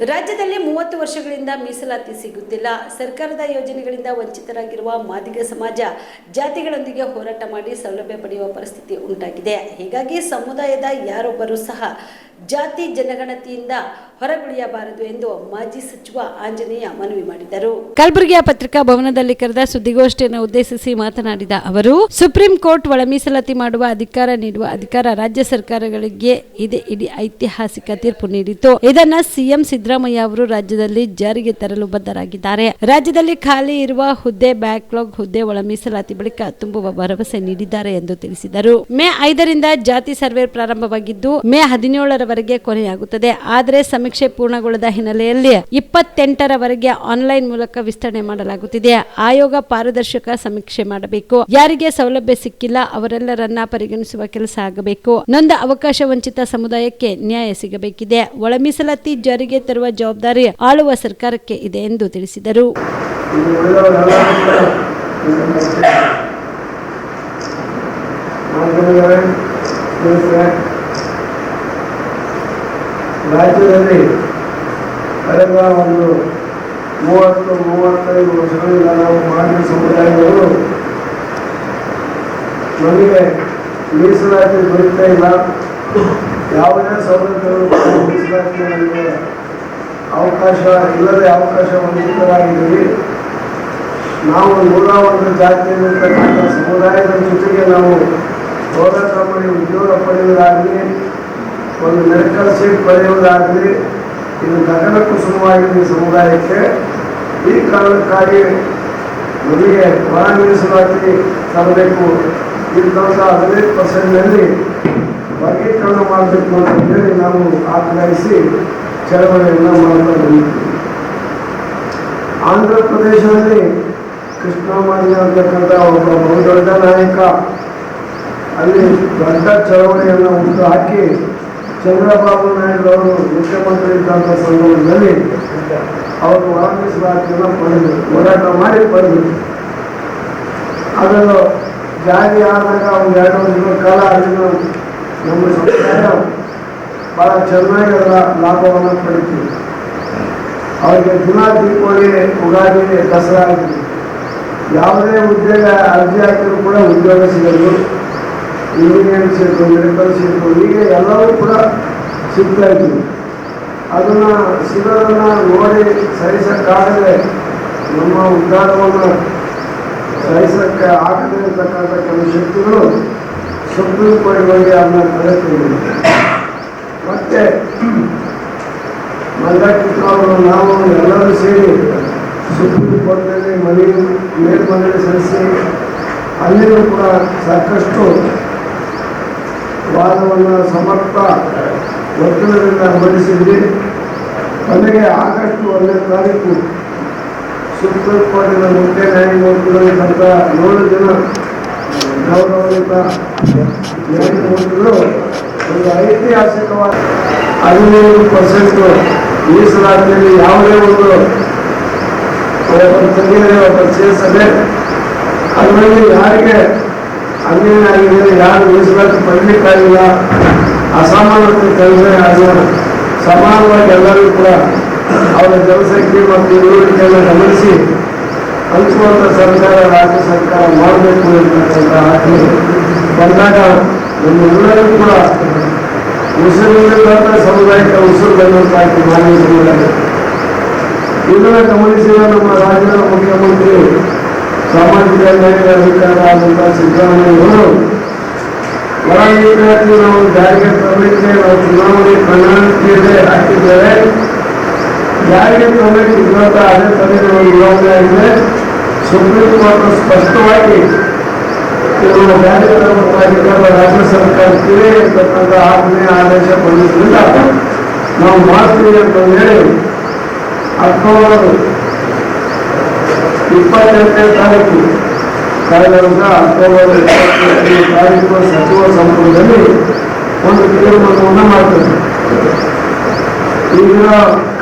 ರಾಜ್ಯದಲ್ಲಿ ಮೂವತ್ತು ವರ್ಷಗಳಿಂದ ಮೀಸಲಾತಿ ಸಿಗುತ್ತಿಲ್ಲ. ಸರ್ಕಾರದ ಯೋಜನೆಗಳಿಂದ ವಂಚಿತರಾಗಿರುವ ಮಾದಿಗ ಸಮಾಜ ಜಾತಿಗಳೊಂದಿಗೆ ಹೋರಾಟ ಮಾಡಿ ಸೌಲಭ್ಯ ಪಡೆಯುವ ಪರಿಸ್ಥಿತಿ ಉಂಟಾಗಿದೆ. ಹೀಗಾಗಿ ಸಮುದಾಯದ ಯಾರೊಬ್ಬರೂ ಸಹ ಜಾತಿ ಜನಗಣತಿಯಿಂದ ಹೊರಗುಳಿಯಬಾರದು ಎಂದು ಮಾಜಿ ಸಚಿವ ಆಂಜನೇಯ ಮನವಿ ಮಾಡಿದರು. ಕಲಬುರಗಿಯ ಪತ್ರಿಕಾ ಭವನದಲ್ಲಿ ಕರೆದ ಸುದ್ದಿಗೋಷ್ಠಿಯನ್ನು ಉದ್ದೇಶಿಸಿ ಮಾತನಾಡಿದ ಅವರು, ಸುಪ್ರೀಂ ಕೋರ್ಟ್ ಒಳ ಮಾಡುವ ಅಧಿಕಾರ ನೀಡುವ ಅಧಿಕಾರ ರಾಜ್ಯ ಸರ್ಕಾರಗಳಿಗೆ ಇದೆ, ಇಡೀ ಐತಿಹಾಸಿಕ ತೀರ್ಪು ನೀಡಿತು ಇದನ್ನ ಸಿಎಂ ಸಿದ್ದರಾಮಯ್ಯ ಅವರು ರಾಜ್ಯದಲ್ಲಿ ಜಾರಿಗೆ ತರಲು ಬದ್ಧರಾಗಿದ್ದಾರೆ. ರಾಜ್ಯದಲ್ಲಿ ಖಾಲಿ ಇರುವ ಹುದ್ದೆ ಬ್ಯಾಕ್ಲಾಗ್ ಹುದ್ದೆ ಒಳ ಮೀಸಲಾತಿ ಬಳಿಕ ತುಂಬುವ ಭರವಸೆ ನೀಡಿದ್ದಾರೆ ಎಂದು ತಿಳಿಸಿದರು. ಮೇ ಐದರಿಂದ ಜಾತಿ ಸರ್ವೆ ಪ್ರಾರಂಭವಾಗಿದ್ದು, ಮೇ ಹದಿನೇಳರವರೆಗೆ ಕೊನೆಯಾಗುತ್ತದೆ. ಆದರೆ ಸಮೀಕ್ಷೆ ಪೂರ್ಣಗೊಳ್ಳದ ಹಿನ್ನೆಲೆಯಲ್ಲಿ ಇಪ್ಪತ್ತೆಂಟರವರೆಗೆ ಆನ್ಲೈನ್ ಮೂಲಕ ವಿಸ್ತರಣೆ ಮಾಡಲಾಗುತ್ತಿದೆ. ಆಯೋಗ ಪಾರದರ್ಶಕ ಸಮೀಕ್ಷೆ ಮಾಡಬೇಕು. ಯಾರಿಗೆ ಸೌಲಭ್ಯ ಸಿಕ್ಕಿಲ್ಲ ಅವರೆಲ್ಲರನ್ನ ಪರಿಗಣಿಸುವ ಕೆಲಸ ಆಗಬೇಕು. ನೊಂದ ಅವಕಾಶ ವಂಚಿತ ಸಮುದಾಯಕ್ಕೆ ನ್ಯಾಯ ಸಿಗಬೇಕಿದೆ. ಒಳಮೀಸಲಾತಿ ಜಾರಿಗೆ ತರುವ ಜವಾಬ್ದಾರಿ ಆಳುವ ಸರ್ಕಾರಕ್ಕೆ ಇದೆ ಎಂದು ತಿಳಿಸಿದರು. Thank ತಿಳಿಸಿದೆ ರಾಜ್ಯದಲ್ಲಿ ಕಳೆದ ಒಂದು ಮೂವತ್ತು, ಮೂವತ್ತೈದು ವರ್ಷಗಳಿಂದ ನಾವು ಮಾಜಿ ಸಮುದಾಯಗಳು ನಮಗೆ ಮೀಸಲಾತಿ ದೊರೀತಾ ಇಲ್ಲ. ಯಾವುದೇ ಸೌಲಭ್ಯಗಳು ನಮಗೆ ಅವಕಾಶ, ಇಲ್ಲದೆ ಅವಕಾಶ ವಂಚಿತರಾಗಿದ್ದೀವಿ ನಾವು ನೂರ ಒಂದು ಜಾತಿಯಲ್ಲಿರ್ತಕ್ಕಂಥ ಸಮುದಾಯದ ಜೊತೆಗೆ ನಾವು ಹೋರಾಟ ಮಾಡಿ ಉದ್ಯೋಗ ಪಡೆಯುವುದಾಗಲಿ ಒಂದು ಮೆಡಿಕಲ್ ಸೀಟ್ ಪಡೆಯುವುದಾಗಲಿ, ಇದು ಗಗನ ಕುಸುಮವಾಗಿದೆ ಸಮುದಾಯಕ್ಕೆ, ಈ ಕಾರಣಕ್ಕಾಗಿ ನಮಗೆ ಹೊರ ಮೀಸಲಾತಿ ತರಬೇಕು. ಇದ್ದಂಥ ಹದಿನೈದು ಪರ್ಸೆಂಟ್ನಲ್ಲಿ ವರ್ಗೀಕರಣ ಮಾಡಬೇಕು ಅಂತ ಹೇಳಿ ನಾವು ಆಗ್ರಹಿಸಿ ಚಳವಳಿಯನ್ನು ಮಾಡ್ತಾ ಬಂದಿದ್ದೀವಿ. ಆಂಧ್ರ ಪ್ರದೇಶದಲ್ಲಿ ಕೃಷ್ಣಮಾನ್ಯ ಅಂತಕ್ಕಂಥ ಒಬ್ಬ ಬಹುದೊಡ್ಡ ನಾಯಕ, ಅಲ್ಲಿ ದೊಡ್ಡ ಚಳವಳಿಯನ್ನು ಹುಟ್ಟು ಹಾಕಿ ಚಂದ್ರಬಾಬು ನಾಯ್ಡು ಅವರು ಮುಖ್ಯಮಂತ್ರಿ ಇದ್ದಂಥ ಸಂದರ್ಭದಲ್ಲಿ ಅವರು ವಾಪಸ್ ಮೀಸಲಾತಿಯನ್ನು ಪಡೆದರು ಹೋರಾಟ ಮಾಡಿ ಬಂದರು. ಅದನ್ನು ಜಾರಿ ಆದಾಗ ಒಂದು ಎರಡು ದಿನ ಕಾಲ ಅಲ್ಲಿನ ನಮ್ಮ ಸಮುದಾಯ ಭಾಳ ಚೆನ್ನಾಗಿ ಅದರ ಲಾಭವನ್ನು ಪಡಿತೀವಿ ಅವರಿಗೆ ದಿನ ದೀಪಾವಳಿ ಉಗಾದಿ ದಸರಾ ಆಗಿದೆ. ಯಾವುದೇ ಉದ್ಯೋಗ ಅರ್ಜಿ ಹಾಕಿದ್ರು ಕೂಡ ಉದ್ಯೋಗ ಸಿಗಲು ಇಂಜಿನಿಯರಿಂಗ್ ಸೇರ್ಕೊಂಡು ಮೆಡಿಕಲ್ ಸೇರ್ಕೊಂಡು, ಹೀಗೆ ಎಲ್ಲವೂ ಕೂಡ ಸಿಗ್ತಾ ಇದ್ವಿ ಅದನ್ನು ಸಿಗೋದನ್ನು ನೋಡಿ ಸಹಿಸೋಕ್ಕಾಗದೆ, ನಮ್ಮ ಉದ್ಧಾರವನ್ನು ಸಹಿಸೋಕ್ಕೆ ಆಗದೇ ಇರತಕ್ಕಂಥ ಕೆಲವು ಶಕ್ತಿಗಳು ಸುಪ್ರೀಂ ಕೋರ್ಟ್ ಹೋಗಿ ಅದನ್ನ ತಲೆತ್ತಿದ್ದೀವಿ ಮತ್ತು ಅವರು, ನಾವು ಎಲ್ಲರೂ ಸೇರಿ ಸುಪ್ರೀಂ ಕೋರ್ಟ್ನಲ್ಲಿ ಮನವಿ ಮೇಲ್ಮನವಿ ಸಲ್ಲಿಸಿ, ಅಲ್ಲಿಯೂ ಕೂಡ ಸಾಕಷ್ಟು ವಾದವನ್ನು ಸಮರ್ಥ ಒತ್ತಡದಿಂದ ಮಂಡಿಸಿದ್ರಿ ಕೊನೆಗೆ ಆಗಸ್ಟ್ ಒಂದನೇ ತಾರೀಕು ಸುಪ್ರೀಂ ಕೋರ್ಟಿನ ಮುಖ್ಯ ನ್ಯಾಯಮೂರ್ತಿಗಳಿದ್ದಂಥ ಏಳು ಜನ ಗೌರವಾನ್ವಿತ ನ್ಯಾಯಮೂರ್ತಿಗಳು ಒಂದು ಐತಿಹಾಸಿಕವಾದ ಹದಿಮೂರು ಪರ್ಸೆಂಟ್ ಮೀಸಲಾತಿಯಲ್ಲಿ ಯಾವುದೇ ಒಂದು ಒಬ್ಬರು ತೆಗೆದರೆ ಒಬ್ಬರು ಸೇರಿಸದೆ ಅದರಲ್ಲಿ ಯಾರಿಗೆ ಅನ್ಯಾಯ ಆಗಿದೆ ಯಾರು ಮೀಸಲಾತಿ ಪಡಲಿಕ್ಕಾಗಿಲ್ಲ ಅಸಮಾನತೆ ಕೆಲಸ ಅದು ಸಮಾನವಾಗಿ ಎಲ್ಲರೂ ಕೂಡ ಅವರ ಜನಸಂಖ್ಯೆ ಮತ್ತು ಇಳುವರಿಕೆಯನ್ನು ಗಮನಿಸಿ ಹಂಚುವಂಥ ಸರ್ಕಾರ, ರಾಜ್ಯ ಸರ್ಕಾರ ಮಾಡಬೇಕು ಎಂಬತಕ್ಕಂಥ ಆಕೆ ಬಂದಾಗ ನಮ್ಮೆಲ್ಲರಿಗೂ ಕೂಡ ಉಸಿರಿಲ್ಲದಂಥ ಸಮುದಾಯಕ್ಕೆ ಉಸಿರು ಬಂದಂತಾಗಿ ಮಾನ್ಯ ಸಮುದಾಯ ಇದನ್ನು ಗಮನಿಸಿದ ನಮ್ಮ ರಾಜ್ಯದ ಮುಖ್ಯಮಂತ್ರಿ ಸಾಮಾಜಿಕ ನ್ಯಾಯ ಅಧಿಕಾರ ಆದಂಥ ಸಿದ್ದರಾಮಯ್ಯವರು ಹೊರ ಮೀಸಲಾತಿ ನಾವು ಜಾರಿಗೆ ತರಲಿಕ್ಕೆ ನಾವು ಚುನಾವಣೆ ಪ್ರಣಾಳಿಕೆಯಲ್ಲೇ ಹಾಕಿದ್ದೇವೆ ಜಾರಿಗೆ ತರಲಿಕ್ಕೆ ಇರುವಂಥ ಅದೇ ತಲೆ ನಾವು ವಿರೋಧ ಆಗಿದೆ ಸುಪ್ರೀಂ ಕೋರ್ಟ್ ಸ್ಪಷ್ಟವಾಗಿ ಇವರು ಜಾರಿಗೆ ತರಬೇಕು ಅಧಿಕಾರ ರಾಜ್ಯ ಸರ್ಕಾರಕ್ಕೆ ಇರ್ತಕ್ಕಂಥ ಆಜ್ಞೆ ಆದೇಶ ಬಂದಿದ್ದರಿಂದ ನಾವು ಮಾಡ್ತೀವಿ ಅಂತ ಹೇಳಿ ಅಕ್ಟೋಬರ್ ಇಪ್ಪತ್ತೆಂಟನೇ ತಾರೀಕು. ಕಳೆದ ವರ್ಷ ಅಕ್ಟೋಬರ್ ಇಪ್ಪತ್ತೆಂಟನೇ ತಾರೀಕು ಸಚಿವ ಸಂಪುಟದಲ್ಲಿ ಒಂದು ತೀರ್ಮಾನವನ್ನು ಮಾಡ್ತಾರೆ. ಈಗ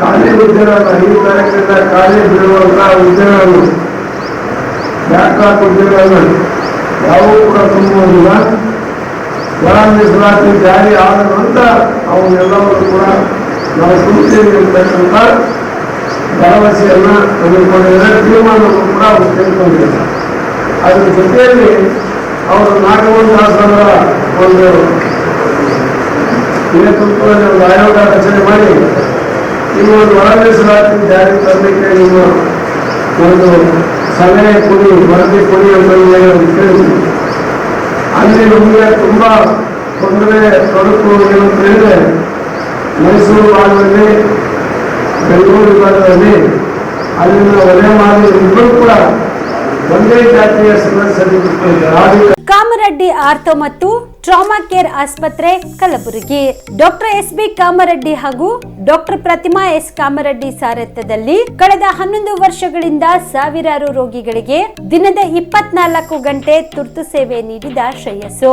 ಖಾಲಿ ಉದ್ಯೋಗ ಐದು ತಾರೀಕಿಂದ ಖಾಲಿ ಬಿಡುವಂಥ ಹುದ್ದೆಗಳನ್ನು ಬ್ಯಾಕ್ಲಾಗ್ ಹುದ್ದೆಗಳನ್ನು ಯಾವುವು ಕೂಡ ತುಂಬುವುದಿಲ್ಲ ಒಳ ಮೀಸಲಾತಿ ಜಾರಿ ಆದ ನಂತರ ಅವನ್ನೆಲ್ಲವನ್ನು ಕೂಡ ನಾವು ತುಂಬ್ತೀವಿ ಅಂತಕ್ಕಂಥ ಭರವಸೆಯನ್ನ ತೆಗೆದುಕೊಂಡಿದ್ದಾರೆ, ತೀರ್ಮಾನವನ್ನು ಕೂಡ ಅವರು ತೆಗೆದುಕೊಂಡಿದ್ದಾರೆ. ಅದ್ರ ಜೊತೆಯಲ್ಲಿ ಅವರು ದಾಸ್ ಒಂದು ನೇತೃತ್ವದಲ್ಲಿ ಒಂದು ಆಯೋಗ ರಚನೆ ಮಾಡಿ, ಈ ಒಂದು ಮೀಸಲಾತಿ ಜಾರಿ ತರಲಿಕ್ಕೆ ನಿಮ್ಮ ಒಂದು ಸಲಹೆ ಕೊಡಿ, ವರದಿ ಕೊಡಿ ಅಂತ ಕೇಳಿದ್ವಿ ಅಲ್ಲಿ ನಮಗೆ ತುಂಬ ತೊಂದರೆ ತೊಡಕು ಏನಂತ ಹೇಳಿದ್ರೆ ಮೈಸೂರು ಭಾಗದಲ್ಲಿ ಬೆಂಗಳೂರು ವಿಭಾಗದಲ್ಲಿ ಅಲ್ಲಿನ ಒಲೆ ಮಾಡಿ ಇಬ್ಬರು ಕೂಡ ಒಂದೇ ಜಾತಿಯ ಕಾಮರೆಡ್ಡಿ ಆರ್ಥೋ ಮತ್ತು ಟ್ರಾಮಾ ಕೇರ್ ಆಸ್ಪತ್ರೆ Kalaburagi. Doctor S B Kamareddy ಹಾಗೂ ಡಾಕ್ಟರ್ ಪ್ರತಿಮಾ ಎಸ್ ಕಾಮರೆಡ್ಡಿ ಸಾರಥ್ಯದಲ್ಲಿ ಕಳೆದ ಹನ್ನೊಂದು ವರ್ಷಗಳಿಂದ ಸಾವಿರಾರು ರೋಗಿಗಳಿಗೆ ದಿನದ ಇಪ್ಪತ್ನಾಲ್ಕು ಗಂಟೆ ತುರ್ತು ಸೇವೆ ನೀಡಿದ ಶ್ರೇಯಸ್ಸು.